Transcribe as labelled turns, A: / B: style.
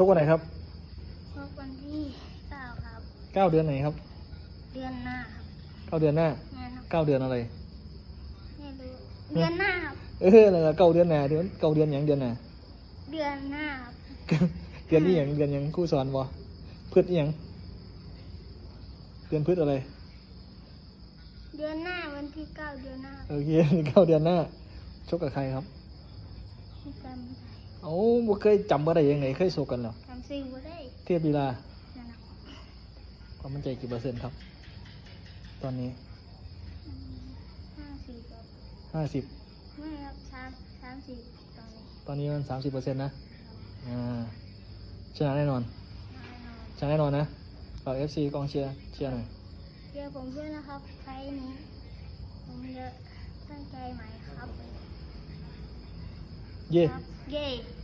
A: ชกวันไหนครับ
B: พบวันที่เก้าครับ
A: เก้าเดือนไหนครับ
B: เดือนหน้าครับ
A: เก้าเดือนหน้า
B: งานครับ
A: เก้าเดือนอะไร
B: ไม่รู้เดือนหน้าครับ
A: เออนั่นล่ะเก้าเดือนหน้าเดือนเก้าเดือนหยังเดือนหน้า
B: เดือนหน้าครับ
A: เดือนนี้หยังเดือนหยังครู่สอนบ่พืชอิหยังเดือนพืชอะไร
B: เดือนหน้าวันที่เก้าเดือนหน้า
A: โอเคเก้าเดือนหน้าชกกับใครครับ
B: ที่จ
A: เอ้าบ่เคยจำบ่ได้ยังไงเคยชกกันเหรอำ
B: จำสิ่งบ่ได้
A: เทียบลีลา
B: นั่นนะ
A: ความมั่นใจกี่เปอร์เซ็นต์ครับ ตอนนี้
B: อืมห้าสิบครับ
A: ห้าสิบ
B: ไม่ครับสามสามสิบตอนนี้
A: ตอนนี้มันสามสิบเปอร์เซ็นต์นะอ่าชนะแน่นอน
B: แน่นอน
A: ชนะแน่นอนนะฝากเอฟซีกองเชียร์เชียร์หน่อย
B: เดี๋ยวผมด้วยนะครับไฟล์นี้ ผมจะตั้งใจใหม่ครับ
A: เย่
B: ครับ เย้